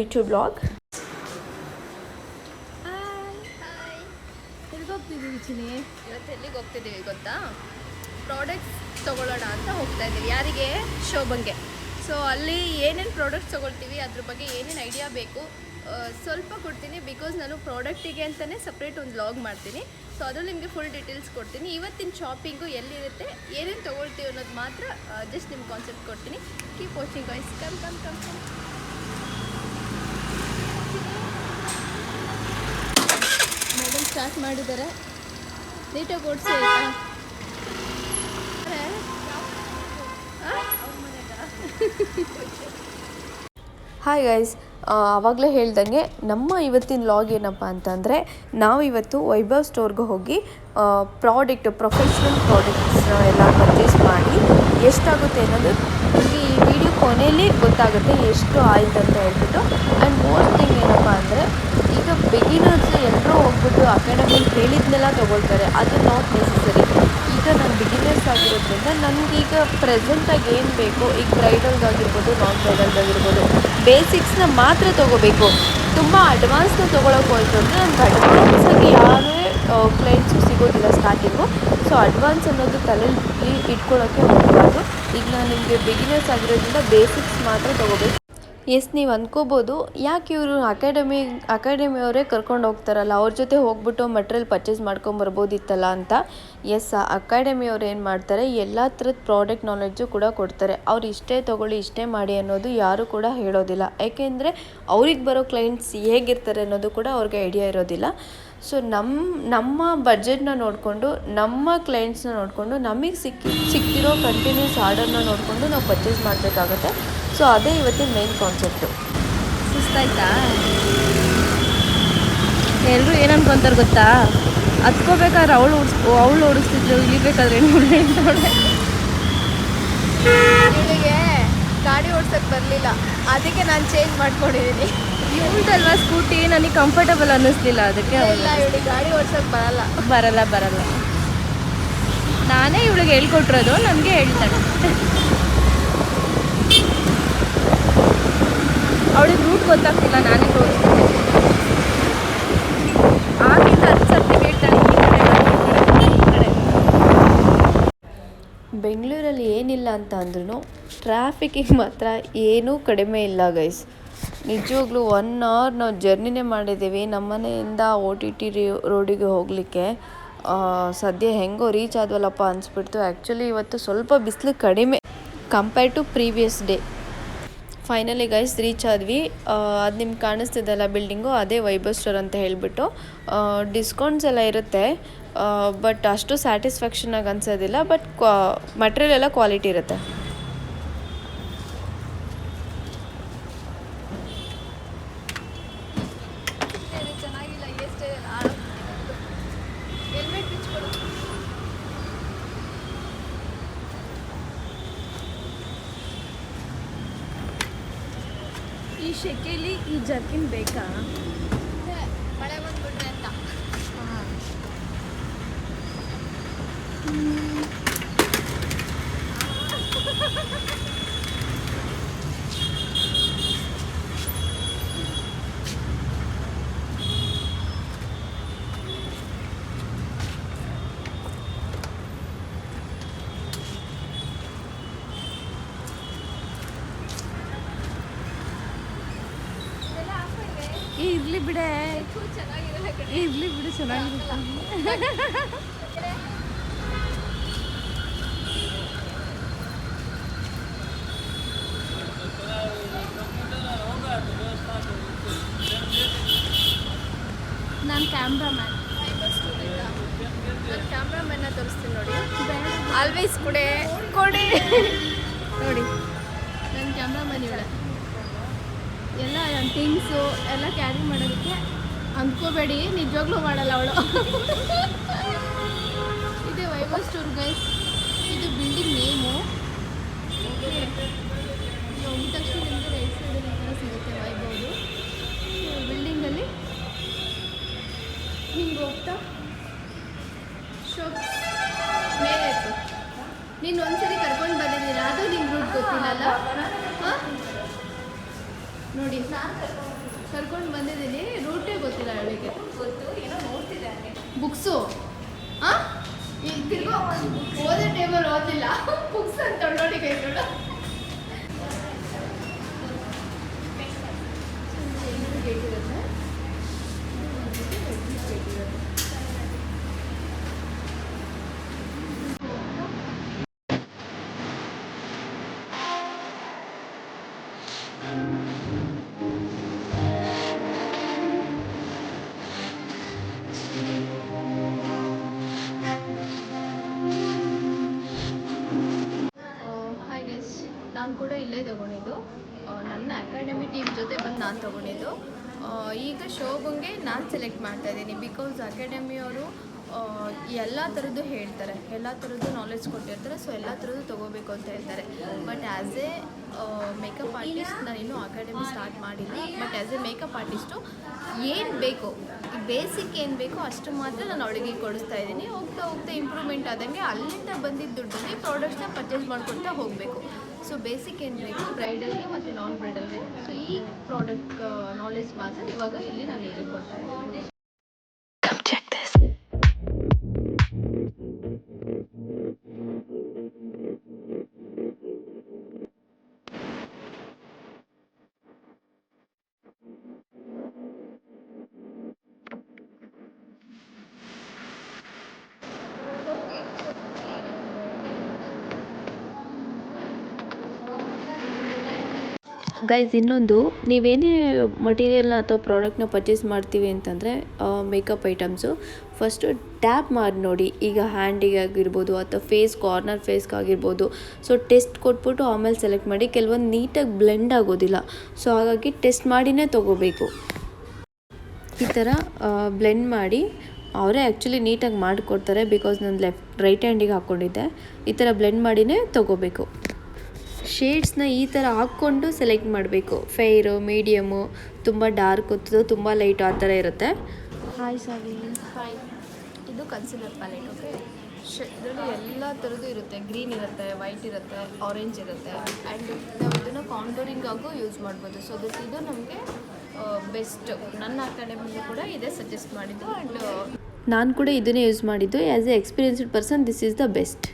YouTube blog ಎಲ್ಲಿಗೋಗ್ತಿದ್ದೀವಿ Chini ಇವತ್ತು ಎಲ್ಲಿಗೆ ಹೋಗ್ತಿದ್ದೀವಿ ಗೊತ್ತಾ ಪ್ರಾಡಕ್ಟ್ಸ್ ತೊಗೊಳ್ಳೋಣ ಅಂತ ಹೋಗ್ತಾ ಇದ್ದೀವಿ. ಯಾರಿಗೆ? ಶೋಭಂಗೆ ಸೊ ಅಲ್ಲಿ ಏನೇನು ಪ್ರಾಡಕ್ಟ್ಸ್ ತೊಗೊಳ್ತೀವಿ, ಅದ್ರ ಬಗ್ಗೆ ಏನೇನು ಐಡಿಯಾ ಬೇಕು ಸ್ವಲ್ಪ ಕೊಡ್ತೀನಿ ಬಿಕಾಸ್ ನಾನು ಪ್ರಾಡಕ್ಟಿಗೆ ಅಂತಲೇ ಸಪ್ರೇಟ್ ಒಂದು ಲಾಗ್ ಮಾಡ್ತೀನಿ. ಸೊ ಅದ್ರಲ್ಲಿ ನಿಮಗೆ ಫುಲ್ ಡೀಟೇಲ್ಸ್ ಕೊಡ್ತೀನಿ. ಇವತ್ತಿನ ಶಾಪಿಂಗು ಎಲ್ಲಿರುತ್ತೆ, ಏನೇನು ತೊಗೊಳ್ತೀವಿ ಅನ್ನೋದು ಮಾತ್ರ ಜಸ್ಟ್ ನಿಮ್ಗೆ ಕಾನ್ಸೆಪ್ಟ್ ಕೊಡ್ತೀನಿ. Keep watching guys come come come come start ಮಾಡಿದ್ದಾರೆ. ನೀಟಾಗಿ ಓಡಿಸಿ ಹಾಯ್ ಗೈಸ್ ಆವಾಗಲೇ ಹೇಳ್ದಂಗೆ ನಮ್ಮ ಇವತ್ತಿನ ಲಾಗ್ ಏನಪ್ಪ ಅಂತಂದರೆ, ನಾವು ಇವತ್ತು ವೈಭವ್ ಸ್ಟೋರ್ಗೆ ಹೋಗಿ ಪ್ರಾಡಕ್ಟ್ ಪ್ರೊಫೆಷ್ನಲ್ ಪ್ರಾಡಕ್ಟ್ಸ್ನ ಎಲ್ಲ ಪರ್ಚೇಸ್ ಮಾಡಿ ಎಷ್ಟಾಗುತ್ತೆ ಅನ್ನೋದು ಈ ವಿಡಿಯೋ ಕೊನೆಯಲ್ಲಿ ಗೊತ್ತಾಗುತ್ತೆ, ಎಷ್ಟು ಆಯ್ತು ಅಂತ ಹೇಳ್ಬಿಟ್ಟು. ಆ್ಯಂಡ್ ಮೋಸ್ಟ್ ಥಿಂಗ್ ಏನಪ್ಪ ಅಂದರೆ ಈಗ ಬಿಗಿನರ್ಸ್ ಎಲ್ಲರೂ ಹೋಗ್ಬಿಟ್ಟು ಅಕಾಡೆಮಿ ಹೇಳಿದ್ನೆಲ್ಲ ತೊಗೊಳ್ತಾರೆ. ಅದು ನಾಟ್ ನೆಸಸರಿ ಈಗ ನಾನು ಬಿಗಿನರ್ಸ್ ಆಗಿರೋದ್ರಿಂದ ನನಗೀಗ ಪ್ರೆಸೆಂಟಾಗಿ ಏನು ಬೇಕು? ಈಗ ಬ್ರೈಡಲ್ದಾಗಿರ್ಬೋದು ನಾನ್ ಬ್ರೈಡಲ್ದಾಗಿರ್ಬೋದು ಬೇಸಿಕ್ಸ್ನ ಮಾತ್ರ ತೊಗೋಬೇಕು. ತುಂಬ ಅಡ್ವಾನ್ಸ್ನ ತೊಗೊಳಕ್ಕೆ ಹೋಯ್ತು ಅಂದರೆ ನನಗೆ ಅಡ್ವಾನ್ಸಾಗಿ ಯಾರೇ ಕ್ಲೈಂಟ್ಸು ಸಿಗೋದಿಲ್ಲ ಸ್ಟಾರ್ಟಿಂಗು ಸೊ ಅಡ್ವಾನ್ಸ್ ಅನ್ನೋದು ತಲೆಯಲ್ಲಿ ಇಟ್ಕೊಳ್ಳೋಕ್ಕೆ ಹೋಗಬಾರ್ದು. ಈಗ ನಾನು ನಿಮಗೆ ಬಿಗಿನರ್ಸ್ ಆಗಿರೋದ್ರಿಂದ ಬೇಸಿಕ್ಸ್ ಮಾತ್ರ ತೊಗೋಬೇಕು. ಎಸ್, ನೀವು ಅಂದ್ಕೋಬೋದು ಯಾಕೆ ಇವರು ಅಕಾಡೆಮಿ, ಅಕಾಡೆಮಿಯವರೇ ಕರ್ಕೊಂಡು ಹೋಗ್ತಾರಲ್ಲ? ಅವ್ರ ಜೊತೆ ಹೋಗ್ಬಿಟ್ಟು ಮೆಟ್ರಿಯಲ್ ಪರ್ಚೇಸ್ ಮಾಡ್ಕೊಂಬರ್ಬೋದಿತ್ತಲ್ಲ ಅಂತ? ಎಸ್ ಅಕಾಡೆಮಿಯವ್ರು ಏನು ಮಾಡ್ತಾರೆ? ಎಲ್ಲ ಥರದ ಪ್ರಾಡಕ್ಟ್ ನಾಲೆಡ್ಜು ಕೂಡ ಕೊಡ್ತಾರೆ. ಅವ್ರು ಇಷ್ಟೇ ತೊಗೊಳ್ಳಿ, ಇಷ್ಟೇ ಮಾಡಿ ಅನ್ನೋದು ಯಾರು ಕೂಡ ಹೇಳೋದಿಲ್ಲ. ಯಾಕೆಂದರೆ ಅವ್ರಿಗೆ ಬರೋ ಕ್ಲೈಂಟ್ಸ್ ಹೇಗಿರ್ತಾರೆ ಅನ್ನೋದು ಕೂಡ ಅವ್ರಿಗೆ ಐಡಿಯಾ ಇರೋದಿಲ್ಲ. ಸೊ ನಮ್ಮ ನಮ್ಮ ಬಜೆಟ್ನ ನೋಡಿಕೊಂಡು, ನಮ್ಮ ಕ್ಲೈಂಟ್ಸ್ನ ನೋಡಿಕೊಂಡು, ನಮಗೆ ಸಿಕ್ಕಿ ಸಿಕ್ತಿರೋ ಕಂಟಿನ್ಯೂಸ್ ಆರ್ಡರ್ನ ನೋಡಿಕೊಂಡು ನಾವು ಪರ್ಚೇಸ್ ಮಾಡಬೇಕಾಗತ್ತೆ. ಸೊ ಅದೇ ಇವತ್ತಿನ ಮೇನ್ ಕಾನ್ಸೆಪ್ಟು ಸುಸ್ತಾಯ್ತಾ? ಎಲ್ಲರೂ ಏನು ಅನ್ಕೊಂತಾರೆ ಗೊತ್ತಾ? ಹತ್ಕೋಬೇಕಾದ್ರೆ ಅವಳು ಓಡಿಸ್ ಅವಳು ಓಡಿಸ್ತಿದ್ಲು ಇಳಿಬೇಕಾದ್ರೆ ಏನು ಇವಳಿಗೆ ಗಾಡಿ ಓಡ್ಸೋಕ್ಕೆ ಬರಲಿಲ್ಲ. ಅದಕ್ಕೆ ನಾನು ಚೇಂಜ್ ಮಾಡ್ಕೊಂಡಿದ್ದೀನಿ ಇವಳ್ದಲ್ವಾ ಸ್ಕೂಟಿ? ನನಗೆ ಕಂಫರ್ಟಬಲ್ ಅನ್ನಿಸ್ಲಿಲ್ಲ ಅದಕ್ಕೆ ಇಲ್ಲ ಇವಳಿಗೆ ಗಾಡಿ ಓಡ್ಸೋಕ್ಕೆ ಬರಲ್ಲ. ಬರಲ್ಲ ಬರಲ್ಲ. ನಾನೇ ಇವಳಿಗೆ ಹೇಳ್ಕೊಟ್ರೋದು ನನಗೆ ಹೇಳ್ತಾಳೆ. ಅವಳಿಗೆ ರೂಟ್ ಗೊತ್ತಾಗ್ತಿಲ್ಲ, ನಾನೇ ತೋರಿಸ್ತೀನಿ. ಬೆಂಗಳೂರಲ್ಲಿ ಏನಿಲ್ಲ ಅಂತ ಅಂದ್ರೂ ಟ್ರಾಫಿಕ್ಕಿಗೆ ಮಾತ್ರ ಏನೂ ಕಡಿಮೆ ಇಲ್ಲ ಗೈಸ್ ನಿಜವಾಗ್ಲೂ ಒನ್ ಅವರ್ ನಾವು ಜರ್ನಿನೇ ಮಾಡಿದ್ದೀವಿ ನಮ್ಮನೆಯಿಂದ ಓ ಟಿ ಟಿ ರೋಡಿಗೆ ಹೋಗಲಿಕ್ಕೆ ಸದ್ಯ ಹೆಂಗೋ ರೀಚ್ ಆದ್ವಲ್ಲಪ್ಪ ಅನಿಸ್ಬಿಡ್ತು. ಆ್ಯಕ್ಚುಲಿ ಇವತ್ತು ಸ್ವಲ್ಪ ಬಿಸಿಲು ಕಡಿಮೆ compare to previous day finally guys reach ಆದ್ವಿ. ಅದು ನಿಮ್ಗೆ ಕಾಣಿಸ್ತಿದ್ದಲ್ಲ ಬಿಲ್ಡಿಂಗು ಅದೇ ವೈಭವ್ ಸ್ಟೋರ್ ಅಂತ ಹೇಳಿಬಿಟ್ಟು. ಡಿಸ್ಕೌಂಟ್ಸ್ ಎಲ್ಲ ಇರುತ್ತೆ. ಬಟ್ ಅಷ್ಟು ಸ್ಯಾಟಿಸ್ಫ್ಯಾಕ್ಷನ್ ಆಗಿ ಅನ್ಸೋದಿಲ್ಲ. ಬಟ್ ಕ್ವಾ ಮಟ್ರಿಯಲ್ ಎಲ್ಲ ಕ್ವಾಲಿಟಿ ಇರುತ್ತೆ. ಈ ಶೆಕೆಲಿ ಈ ಜರ್ಕಿನ್ ಬೇಕಾ? ಮಳೆ ಬಂದ್ಬಿಟ್ರೆ ಅಂತ. ಏ ಇರ್ಲಿ ಬಿಡೆ ಚೆನ್ನಾಗಿರಲ್ಲ ಏ ಇರ್ಲಿ ಬಿಡು, ಚೆನ್ನಾಗಿರುತ್ತೆ. ನಾನು ಕ್ಯಾಮ್ರಾಮ್ಯಾನ್ ನಾನು ಕ್ಯಾಮ್ರಾಮನ್ನ ತೋರಿಸ್ತೀನಿ ನೋಡಿ. ಆಲ್ವೇಸ್ ಕೊಡೆ. ಕೊಡೆ. ನೋಡಿ. ನನ್ನ ಕ್ಯಾಮ್ರಾಮನ್ ಇವಳೆ. ಎಲ್ಲ ಥಿಂಗ್ಸು ಎಲ್ಲ ಕ್ಯಾರಿ ಮಾಡೋದಕ್ಕೆ ಅಂದ್ಕೋಬೇಡಿ ನಿಜವಾಗ್ಲೂ ಮಾಡಲ್ಲ ಅವಳು. ಇದೆ ವೈಭವ್ ಸ್ಟೋರ್ ಗೈಸ್. ಇದು ಬಿಲ್ಡಿಂಗ್ ನೇಮು ಹೋಗಿದ ತಕ್ಷಣ ನಿಮಗೆ ರೈಟ್ ಸೈಡಲ್ಲಿ ಈ ಥರ ಸಿಗುತ್ತೆ ವೈಭವ್ದು. ಬಿಲ್ಡಿಂಗಲ್ಲಿ ಹಿಂಗೆ ಹೋಗ್ತಾ ಶಾಪ್ ಮೇಲೆ ನೀನು ಒಂದ್ಸರಿ ಕರ್ಕೊಂಡು ಬಂದಿದ್ದೀರಾ? ಅದು ನಿಂಗೆ ರೂಟ್ ಗೊತ್ತಿಲ್ಲಲ್ಲ ನೋಡಿ. ಕರ್ಕೊಂಡು ಬಂದಿದ್ದೀನಿ. ರೂಟೇ ಗೊತ್ತಿಲ್ಲ ಅವಳಿಗೆ ಗೊತ್ತು ಏನೋ ನೋಡ್ತಿದೆ ಹಾಗೆ. ಬುಕ್ಸು ಹಾಂ ಈಗ ತಿರ್ಗೋ ಓದೋ ಟೈಮಲ್ಲಿ ಓದಿಲ್ಲ ಬುಕ್ಸ್ ಅಂತ ನೋಡಿ ಕೈ ಗೇಟ್ ಹಾಯ್ ನಾನು ಕೂಡ ಇಲ್ಲೇ ತೊಗೊಂಡಿದ್ದು. ನನ್ನ ಅಕಾಡೆಮಿ ಟೀಮ್ ಜೊತೆ ಬಂದು ನಾನು ತೊಗೊಂಡಿದ್ದು. ಈಗ ಶೋಭಂಗೆ ನಾನು ಸೆಲೆಕ್ಟ್ ಮಾಡ್ತಾ ಇದ್ದೀನಿ. ಬಿಕಾಸ್ ಅಕಾಡೆಮಿಯವರು ಎಲ್ಲ ಥರದ್ದು ಹೇಳ್ತಾರೆ. ಎಲ್ಲ ಥರದ್ದು ನಾಲೆಜ್ ಕೊಟ್ಟಿರ್ತಾರೆ. ಸೊ ಎಲ್ಲ ಥರದ್ದು ತೊಗೋಬೇಕು ಅಂತ ಹೇಳ್ತಾರೆ. But as a makeup artist ನಾನು ಇನ್ನೂ ಅಕಾಡೆಮಿ ಸ್ಟಾರ್ಟ್ ಮಾಡಿಲ್ಲ. But as a makeup artist ಏನು ಬೇಕು ಬೇಸಿಕ್ ಏನು ಬೇಕೋ ಅಷ್ಟು ಮಾತ್ರ ನಾನು ಅವಳಿಗೆ ಕೊಡಿಸ್ತಾ ಇದ್ದೀನಿ. ಹೋಗ್ತಾ ಹೋಗ್ತಾ ಇಂಪ್ರೂವ್ಮೆಂಟ್ ಆದಂಗೆ ಅಲ್ಲಿಂದ ಬಂದಿದ್ದ ದುಡ್ಡಲ್ಲಿ ಪ್ರಾಡಕ್ಟ್ಸ್ನ ಪರ್ಚೇಸ್ ಮಾಡ್ಕೊಳ್ತಾ ಹೋಗಬೇಕು. ಸೊ ಬೇಸಿಕ್ ಏನು ಬೇಕು ಬ್ರೈಡಲ್ಗೆ ಮತ್ತು ನಾನ್ ಬ್ರೈಡಲ್ಗೆ ಸೊ ಈ ಪ್ರಾಡಕ್ಟ್ ನಾಲೆಜ್ ಮಾತ್ರ ಇವಾಗ ಇಲ್ಲಿ ನಾನು ಹೇಳಿಕೊಡ್ತಾ ಇದ್ದೀನಿ ಗೈಸ್ ಇನ್ನೊಂದು, ನೀವೇನೇ ಮಟೀರಿಯಲ್ನ ಅಥವಾ ಪ್ರಾಡಕ್ಟ್ನ ಪರ್ಚೇಸ್ ಮಾಡ್ತೀವಿ ಅಂತಂದರೆ ಮೇಕಪ್ ಐಟಮ್ಸು ಫಸ್ಟು ಟ್ಯಾಪ್ ಮಾಡಿ ನೋಡಿ. ಈಗ ಹ್ಯಾಂಡಿಗೆ ಆಗಿರ್ಬೋದು ಅಥವಾ ಫೇಸ್ ಕಾರ್ನರ್ ಫೇಸ್ಗೆ ಆಗಿರ್ಬೋದು. ಸೊ ಟೆಸ್ಟ್ ಕೊಟ್ಬಿಟ್ಟು ಆಮೇಲೆ ಸೆಲೆಕ್ಟ್ ಮಾಡಿ, ಕೆಲವೊಂದು ನೀಟಾಗಿ ಬ್ಲೆಂಡ್ ಆಗೋದಿಲ್ಲ. ಸೊ ಹಾಗಾಗಿ ಟೆಸ್ಟ್ ಮಾಡಿನೇ ತೊಗೋಬೇಕು. ಈ ಥರ ಬ್ಲೆಂಡ್ ಮಾಡಿ, ಅವರೇ ಆ್ಯಕ್ಚುಲಿ ನೀಟಾಗಿ ಮಾಡಿಕೊಡ್ತಾರೆ ಬಿಕಾಸ್ ನಾನು ಲೆಫ್ಟ್ ರೈಟ್ ಹ್ಯಾಂಡಿಗೆ ಹಾಕ್ಕೊಂಡಿದ್ದೆ ಈ ಥರ ಬ್ಲೆಂಡ್ ಮಾಡಿನೇ ತೊಗೋಬೇಕು. ಶೇಡ್ಸ್ನ ಈ ಥರ ಹಾಕ್ಕೊಂಡು ಸೆಲೆಕ್ಟ್ ಮಾಡಬೇಕು. ಫೇರು ಮೀಡಿಯಮು ತುಂಬ ಡಾರ್ಕ್ ಹೊತ್ತು ತುಂಬ ಲೈಟು ಆ ಥರ ಇರುತ್ತೆ. ಹಾಯ್ ಸಾವಿ ಹಾಯ್. ಇದು ಕನ್ಸಿಲರ್ ಪ್ಯಾಲೆಟ್ ಓಕೆ ಇದರಲ್ಲಿ ಎಲ್ಲ ಥರದ್ದು ಇರುತ್ತೆ. ಗ್ರೀನ್ ಇರುತ್ತೆ ವೈಟ್ ಇರುತ್ತೆ ಆರೆಂಜ್ ಇರುತ್ತೆ. ಆ್ಯಂಡ್ ನಾವು ಇದನ್ನು ಕಾಂಟೋರಿಂಗ್ ಆಗು ಯೂಸ್ ಮಾಡ್ಬೋದು. ಸೊ ದಟ್ ಇದು ನಮಗೆ ಬೆಸ್ಟ್ ನನ್ನ ಅಕಾಡೆಮಿಗೂ ಕೂಡ ಇದೇ ಸಜೆಸ್ಟ್ ಮಾಡಿದ್ದು. ಆ್ಯಂಡ್ ನಾನು ಕೂಡ ಇದನ್ನೇ ಯೂಸ್ ಮಾಡಿದ್ದು. As a experienced person this is the best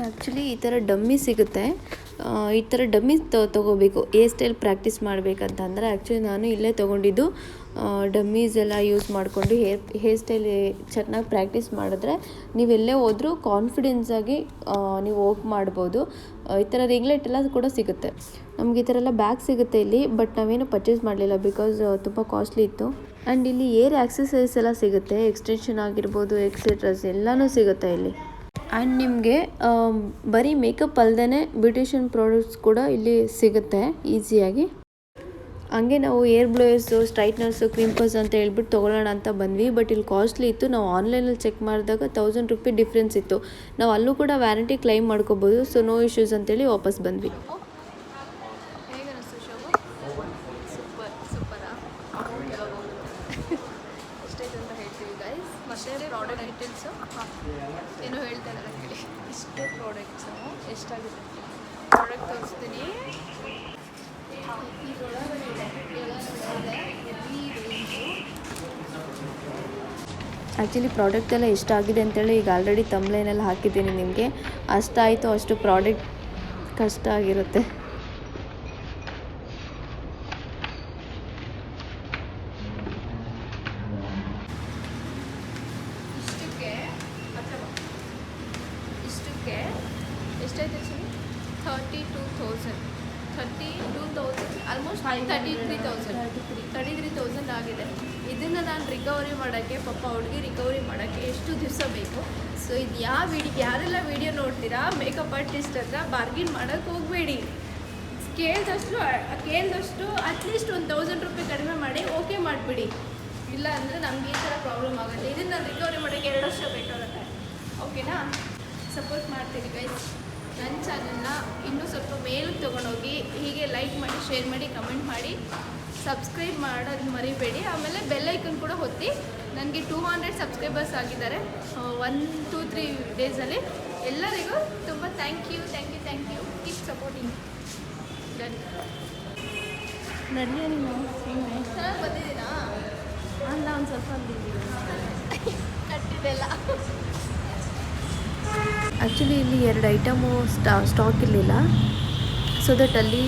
actually ಈ ಥರ ಡಮ್ಮಿ ಸಿಗುತ್ತೆ. ಈ ಥರ ಡಮ್ಮಿ ತೊಗೋಬೇಕು. ಏರ್ ಸ್ಟೈಲ್ ಪ್ರಾಕ್ಟೀಸ್ ಮಾಡಬೇಕಂತಂದರೆ ಆ್ಯಕ್ಚುಲಿ ನಾನು ಇಲ್ಲೇ ತೊಗೊಂಡಿದ್ದು ಡಮ್ಮೀಸ್ ಎಲ್ಲ ಯೂಸ್ ಮಾಡಿಕೊಂಡು ಹೇರ್ ಹೇರ್ ಸ್ಟೈಲ್ ಚೆನ್ನಾಗಿ ಪ್ರಾಕ್ಟೀಸ್ ಮಾಡಿದ್ರೆ ನೀವೆಲ್ಲೇ ಹೋದರೂ ಕಾನ್ಫಿಡೆನ್ಸಾಗಿ ನೀವು ಹೋಗಿ ಮಾಡ್ಬೋದು. ಈ ಥರ ರಿಂಗ್ಲೆಟ್ ಎಲ್ಲ ಕೂಡ ಸಿಗುತ್ತೆ. ನಮ್ಗೆ ಈ ಥರ ಎಲ್ಲ ಬ್ಯಾಗ್ ಸಿಗುತ್ತೆ ಇಲ್ಲಿ ಬಟ್ ನಾವೇನು ಪರ್ಚೇಸ್ ಮಾಡಲಿಲ್ಲ ಬಿಕಾಸ್ ತುಂಬ ಕಾಸ್ಟ್ಲಿ ಇತ್ತು. ಆ್ಯಂಡ್ ಇಲ್ಲಿ ಏರ್ ಆಕ್ಸಸರೀಸ್ ಎಲ್ಲ ಸಿಗುತ್ತೆ ಎಕ್ಸ್ಟೆನ್ಷನ್ ಆಗಿರ್ಬೋದು ಎಕ್ಸೆಟ್ರಾಸ್ ಎಲ್ಲನೂ ಸಿಗುತ್ತೆ ಇಲ್ಲಿ. ಆ್ಯಂಡ್ ನಿಮಗೆ ಬರೀ ಮೇಕಪ್ ಅಲ್ಲದೆ ಬ್ಯೂಟಿಷಿಯನ್ ಪ್ರಾಡಕ್ಟ್ಸ್ ಕೂಡ ಇಲ್ಲಿ ಸಿಗುತ್ತೆ ಈಸಿಯಾಗಿ ಹಂಗೆ ನಾವು ಏರ್ ಬ್ಲೋಯರ್ಸು, ಸ್ಟ್ರೈಟ್ನರ್ಸು ಕ್ರಿಂಪರ್ಸ್ ಅಂತ ಹೇಳ್ಬಿಟ್ಟು ತೊಗೊಳ್ಳೋಣ ಅಂತ ಬಂದ್ವಿ. ಬಟ್ ಇಲ್ಲಿ ಕಾಸ್ಟ್ಲಿ ಇತ್ತು. ನಾವು ಆನ್ಲೈನಲ್ಲಿ ಚೆಕ್ ಮಾಡಿದಾಗ ತೌಸಂಡ್ ರುಪಿ ಡಿಫ್ರೆನ್ಸ್ ಇತ್ತು. ನಾವು ಅಲ್ಲೂ ಕೂಡ ವ್ಯಾರಂಟಿ ಕ್ಲೈಮ್ ಮಾಡ್ಕೋಬೋದು. ಸೊ ನೋ ಇಶ್ಯೂಸ್ ಅಂತೇಳಿ ವಾಪಸ್ ಬಂದ್ವಿ ಹೇಗೆ ಅನಿಸ್ತು ಶೋಭು ಸೂಪರ್ ಸೂಪರಾ ಎಷ್ಟಾಯ್ತು ಅಂತ ಹೇಳ್ತೀವಿ ಗೈಸ್ ಮತ್ತೆ ಪ್ರಾಡಕ್ಟ್ ಡೀಟೇಲ್ಸು ಏನೋ ಹೇಳ್ತಾ ಇದ್ದಾರೆ ಕೇಳಿ ಇಷ್ಟೇ ಪ್ರಾಡಕ್ಟ್ಸು ಎಷ್ಟಾಗುತ್ತೆ ಪ್ರಾಡಕ್ಟ್ ತೋರಿಸ್ತೀನಿ ಇದರೊಳಗಡೆ ಹೆವಿ ರೇಂಜು ಆ್ಯಕ್ಚುಲಿ ಪ್ರಾಡಕ್ಟ್ ಎಲ್ಲ ಎಷ್ಟಾಗಿದೆ ಅಂತೇಳಿ ಈಗ ಆಲ್ರೆಡಿ ತಮ್ಲೈನಲ್ಲಿ ಹಾಕಿದ್ದೀನಿ ನಿಮಗೆ. ಅಷ್ಟಾಯಿತು ಅಷ್ಟು ಪ್ರಾಡಕ್ಟ್ ಕಷ್ಟ ಆಗಿರುತ್ತೆ ಇಷ್ಟಕ್ಕೆ ಅಥವಾ ಇಷ್ಟಕ್ಕೆ ಎಷ್ಟಾಯ್ತು actually thirty two thousand thirty two almost thirty three thousand thirty three thousand ಆಗಿದೆ. ಇದನ್ನು ನಾನು ರಿಕವರಿ ಮಾಡೋಕ್ಕೆ, ಪಾಪ ಹುಡುಗಿ ರಿಕವರಿ ಮಾಡೋಕ್ಕೆ ಎಷ್ಟು ದಿವಸ ಬೇಕು? ಸೊ ಇದು ಯಾವ ವಿಡಿಯೋ ಯಾರೆಲ್ಲ ವಿಡಿಯೋ ನೋಡ್ತೀರಾ? ಮೇಕಪ್ ಆರ್ಟಿಸ್ಟ್ ಹತ್ರ ಬಾರ್ಗಿನ್ ಮಾಡೋಕ್ಕೆ ಹೋಗಬೇಡಿ. ಕೇಳಿದಷ್ಟು ಕೇಳಿದಷ್ಟು ಅಟ್ಲೀಸ್ಟ್ ಒಂದು ತೌಸಂಡ್ ರೂಪಾಯಿ ಕಡಿಮೆ ಮಾಡಿ ಓಕೆ ಮಾಡಿಬಿಡಿ. ಇಲ್ಲ ಅಂದರೆ ನಮ್ಗೆ ಈ ಥರ ಪ್ರಾಬ್ಲಮ್ ಆಗುತ್ತೆ ಇದನ್ನು ನಾನು ರಿಕವರಿ ಮಾಡೋಕ್ಕೆ ಎರಡು ವರ್ಷ ಬೇಕಾಗುತ್ತೆ. ಓಕೆನಾ ಸಪೋರ್ಟ್ ಮಾಡ್ತೀನಿ ಗೈಸ್ ನನ್ನ ಚಾನಲ್ನ ಇನ್ನೂ ಸ್ವಲ್ಪ ಮೇಲಕ್ಕೆ ತೊಗೊಂಡೋಗಿ ಹೀಗೆ ಲೈಕ್ ಮಾಡಿ ಶೇರ್ ಮಾಡಿ ಕಮೆಂಟ್ ಮಾಡಿ ಸಬ್ಸ್ಕ್ರೈಬ್ ಮಾಡೋದು ಮರಿಬೇಡಿ. ಆಮೇಲೆ ಬೆಲ್ಲೈಕನ್ ಕೂಡ ಹೊತ್ತಿ ನನಗೆ ಟೂ ಹಂಡ್ರೆಡ್ ಸಬ್ಸ್ಕ್ರೈಬರ್ಸ್ ಆಗಿದ್ದಾರೆ. ಒನ್ ಟೂ ತ್ರೀ ಡೇಸಲ್ಲಿ ಎಲ್ಲರಿಗೂ ತುಂಬ thank you thank you thank you keep supporting done ನಡೆಯ ನೀವು ಚೆನ್ನಾಗಿ ಬಂದಿದ್ದೀನಾ? ಅಲ್ಲ ಒಂದು ಸ್ವಲ್ಪ ಕಟ್ಟಿದೆಲ್ಲ ಆ್ಯಕ್ಚುಲಿ ಇಲ್ಲಿ ಎರಡು ಐಟಮು ಸ್ಟಾ ಸ್ಟಾಕ್ ಇರಲಿಲ್ಲ. ಸೊ ದಟ್ ಅಲ್ಲಿ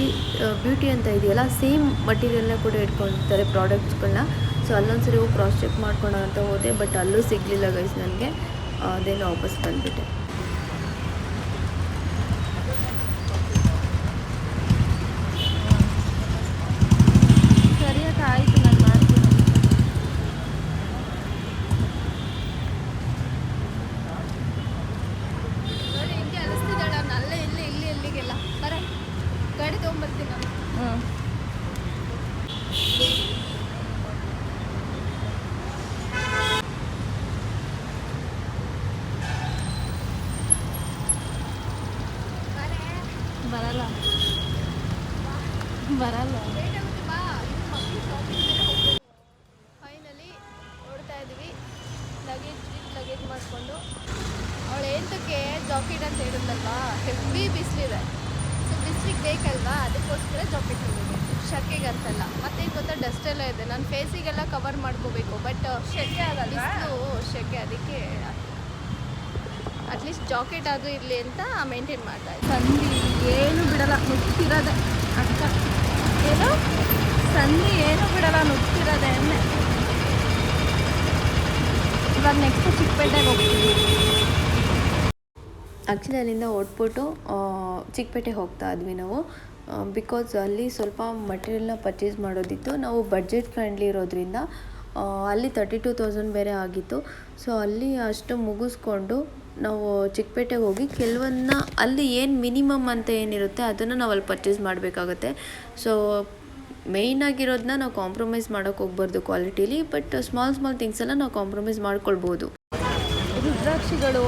ಬ್ಯೂಟಿ ಅಂತ ಇದೆಯಲ್ಲ ಸೇಮ್ ಮಟೀರಿಯಲ್ನ ಕೂಡ ಇಟ್ಕೊಂಡಿರ್ತಾರೆ ಪ್ರಾಡಕ್ಟ್ಸ್ಗಳನ್ನ ಸೊ ಅಲ್ಲೊಂದು ಸರಿ ಹೋಗಿ ಕ್ರಾಸ್ ಚೆಕ್ ಮಾಡ್ಕೊಳೋ ಅಂತ ಹೋದೆ ಬಟ್ ಅಲ್ಲೂ ಸಿಗಲಿಲ್ಲ ಗೈಸ್ ನನಗೆ. ಅದೇನು ವಾಪಸ್ ಬಂದುಬಿಟ್ಟೆ ಸರಿಯಾಗಿ ಆಯಿತು ನಾನು ಮಾಡ್ತೀನಿ ನೋಡಿ ಹಿಂಗೆ ಅನಿಸ್ತಿದ್ದಾಳೆ ಅವ್ನು ಅಲ್ಲೇ ಇಲ್ಲಿ ಇಲ್ಲಿ ಇಲ್ಲಿಗೆಲ್ಲ ಬರ ಗಾಡಿ ತೊಗೊಂಬರ್ತೀನಿ ನಾನು ಹ್ಞೂ ಬರಲ್ಲ. ಬರಲ್ಲ. ಫೈನಲಿ ನೋಡ್ತಾ ಇದ್ದೀವಿ ಲಗೇಜ್ ಲಗೇಜ್ ಮಾಡಿಕೊಂಡು. ಅವಳು ಏಂತಕ್ಕೆ ಜಾಕೆಟ್ ಅಂತ ಹೇಳಿದ್ಲಲ್ವಾ ಹೆವಿ ಬಿಸಿಲಿದೆ. ಬಿಸಿಲಿಗೆ ಬೇಕಲ್ವಾ? ಅದಕ್ಕೋಸ್ಕರ ಜಾಕೆಟ್ ಹೋಗೋದು ಶೆಕೆಗೆ ಅಂತಲ್ಲ. ಮತ್ತೆ ಗೊತ್ತಾ? ಡಸ್ಟ್ ಎಲ್ಲ ಇದೆ. ನಾನು ಫೇಸಿಗೆಲ್ಲ ಕವರ್ ಮಾಡ್ಕೋಬೇಕು. ಬಟ್ ಶೆಕೆ ಆಗಲ್ಲ ಶೆಕೆ ಅದಕ್ಕೆ ಅಟ್ಲೀಸ್ಟ್ ಜಾಕೆಟ್ ಅದು ಇರಲಿ ಅಂತ ಮೇಂಟೈನ್ ಮಾಡ್ತಾ ಇದ್ದೆ. ಸಂಧಿ ಏನು ಬಿಡಲ್ಲ. ನುಗ್ತಿರೋದೆ ಅಕ್ಕ. ಏನು? ಸಂಧಿ ಏನು ಬಿಡಲ್ಲ. ನುಗ್ತಿರೋದೆ ಎಣ್ಣೆ ಇವಾಗ ನೆಕ್ಸ್ಟ್ ಚಿಕ್ಕಪೇಟೆಗೆ ಹೋಗ್ತೀವಿ ಆ್ಯಕ್ಚುಲಿ ಅಲ್ಲಿಂದ ಹೊಟ್ಬಿಟ್ಟು ಚಿಕ್ಕಪೇಟೆ ಹೋಗ್ತಾ ಇದ್ವಿ ನಾವು. ಬಿಕಾಸ್ ಅಲ್ಲಿ ಸ್ವಲ್ಪ ಮಟೀರಿಯಲ್ನ ಪರ್ಚೇಸ್ ಮಾಡೋದಿತ್ತು. ನಾವು ಬಡ್ಜೆಟ್ ಫ್ರೆಂಡ್ಲಿ ಇರೋದ್ರಿಂದ ಅಲ್ಲಿ ತರ್ಟಿ ಟು ತೌಸಂಡ್ ಬೇರೆ ಆಗಿತ್ತು. ಸೊ ಅಲ್ಲಿ ಅಷ್ಟು ಮುಗಿಸ್ಕೊಂಡು ನಾವು ಚಿಕ್ಕಪೇಟೆಗೆ ಹೋಗಿ ಕೆಲವನ್ನ, ಅಲ್ಲಿ ಏನು ಮಿನಿಮಮ್ ಅಂತ ಏನಿರುತ್ತೆ ಅದನ್ನು ನಾವು ಅಲ್ಲಿ ಪರ್ಚೇಸ್ ಮಾಡಬೇಕಾಗತ್ತೆ. ಸೊ ಮೇಯ್ನ್ ಆಗಿರೋದನ್ನ ನಾವು ಕಾಂಪ್ರಮೈಸ್ ಮಾಡೋಕ್ಕೆ ಹೋಗ್ಬಾರ್ದು ಕ್ವಾಲಿಟೀಲಿ ಬಟ್ ಸ್ಮಾಲ್ ಸ್ಮಾಲ್ ಥಿಂಗ್ಸ್ ಎಲ್ಲ ನಾವು ಕಾಂಪ್ರಮೈಸ್ ಮಾಡ್ಕೊಳ್ಬೋದು. ರುದ್ರಾಕ್ಷಿಗಳು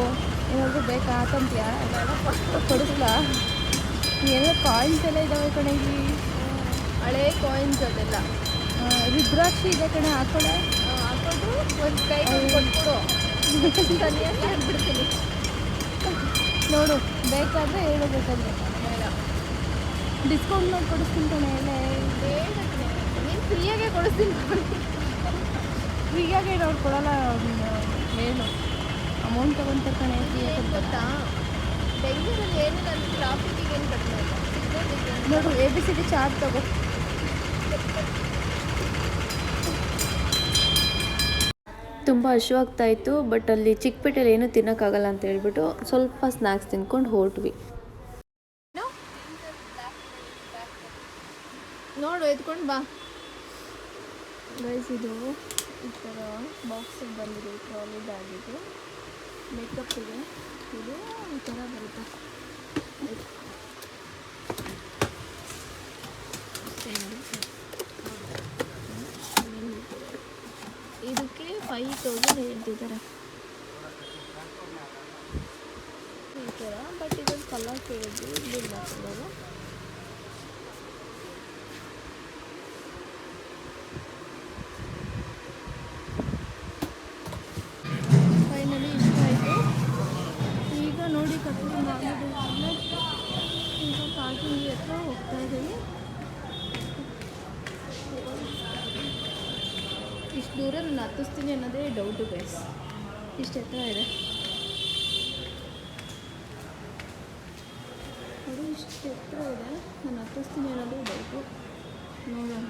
ಏನಾದರೂ ಬೇಕಾ ಹಾಕಂತೀಯಾ ಕೊಡಿಸ್ಲಾ ಎಲ್ಲ ಕಾಯಿನ್ಸ್ ಎಲ್ಲ ಇದ್ದಾವೆ ಕಣೆ ಇಲ್ಲಿ. ಹಳೇ ಕಾಯಿನ್ಸ್ ಅದೆಲ್ಲ. ರುದ್ರಾಕ್ಷಿ ಇದೆ ಕಣೆ ಹಾಕೊಳ್ಳೆ ಹಾಕೋದು ಹಾಕೊಂಡು ಒಂದು ಕೈ ಕೊಟ್ಬಿಡು. ಬಿಡ್ತೀನಿ ಹಾಕ್ಬಿಡ್ತೀನಿ ನೋಡು ಬೇಕಾದರೆ ಹೇಳು ಬೇಕಾದ್ರೆ. ಡಿಸ್ಕೌಂಟ್ ಮಾಡಿ ಕೊಡಿಸ್ತೀನಿ ಕಣೆ ಎಲ್ಲ ನೀನು ಫ್ರೀಯಾಗೆ ಕೊಡಿಸ್ತೀನಿ. ಫ್ರೀಯಾಗೆ ನೋಡ್ಕೊಡಲ್ಲ ಏನು. ಅಮೌಂಟ್ ತಗೊಂತ ಕಣೆ ಏನು ಗೊತ್ತಾ? ಬೆಂಗಳೂರಲ್ಲಿ ಏನು ನಾನು ಟ್ರಾಫಿಕ್ಕಿಗೆ ಏನು ಕಡಿಮೆ ಇಲ್ಲ ನೋಡು A B C D charge ತಗೋ. ತುಂಬ ಹಶುವಾಗ್ತಾ ಇತ್ತು ಬಟ್ ಅಲ್ಲಿ ಚಿಕ್ಕಪೇಟೆಲಿ ಏನೂ ತಿನ್ನೋಕ್ಕಾಗಲ್ಲ ಅಂತ ಹೇಳ್ಬಿಟ್ಟು ಸ್ವಲ್ಪ ಸ್ನ್ಯಾಕ್ಸ್ ತಿನ್ಕೊಂಡು ಹೊರಟ್ವಿ. ನೋಡು ಎತ್ಕೊಂಡು ಬಾ. ಗೈಸ್ ಇದು ಈ ಥರ ಬಾಕ್ಸಿಗೆ ಬಂದಿದೆ ಟ್ರಾಲಿ ಬ್ಯಾಗಿದು ಮೇಕಪ್ ಇದೆ ಇದು ಈ ಥರ ಬರುತ್ತೆ ಇದಕ್ಕೆ ಫೈವ್ ತೌಸಂಡ್ ಹೇಳ್ತಿದ್ದಾರೆ ಈ ಥರ ಬಟ್ ಇದೊಂದು ಕಲರ್ ಕೇಳಿದ್ವಿ ಇಲ್ಲಿಲ್ಲ ಕಲರು ಹತ್ತಿಸ್ತೀನಿ ಅನ್ನೋದೇ ಡೌಟು ಗೈಸ್ ಇಷ್ಟು ಎತ್ತರ ಇದೆ. ಅದು ಇಷ್ಟು ಎತ್ತರ ಇದೆ. ನಾನು ಹತ್ತಿಸ್ತೀನಿ ಅನ್ನೋದು ಡೌಟು ನೋಡೋಣ.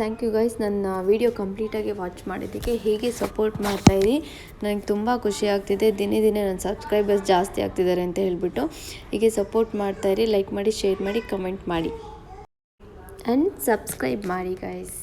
ಥ್ಯಾಂಕ್ ಯು ಗೈಸ್, ನನ್ನ ವಿಡಿಯೋ ಕಂಪ್ಲೀಟಾಗಿ ವಾಚ್ ಮಾಡಿದ್ದಕ್ಕೆ ಹೀಗೆ ಸಪೋರ್ಟ್ ಮಾಡ್ತಾಯಿರಿ ನನಗೆ ತುಂಬ ಖುಷಿ ಆಗ್ತಿದೆ. ದಿನೇ ದಿನೇ ನನ್ನ ಸಬ್ಸ್ಕ್ರೈಬರ್ಸ್ ಜಾಸ್ತಿ ಆಗ್ತಿದ್ದಾರೆ ಅಂತ ಹೇಳಿಬಿಟ್ಟು ಹೀಗೆ ಸಪೋರ್ಟ್ ಮಾಡ್ತಾಯಿರಿ ಲೈಕ್ ಮಾಡಿ, ಶೇರ್ ಮಾಡಿ, ಕಮೆಂಟ್ ಮಾಡಿ. ಆ್ಯಂಡ್ ಸಬ್ಸ್ಕ್ರೈಬ್ ಮಾಡಿ ಗೈಸ್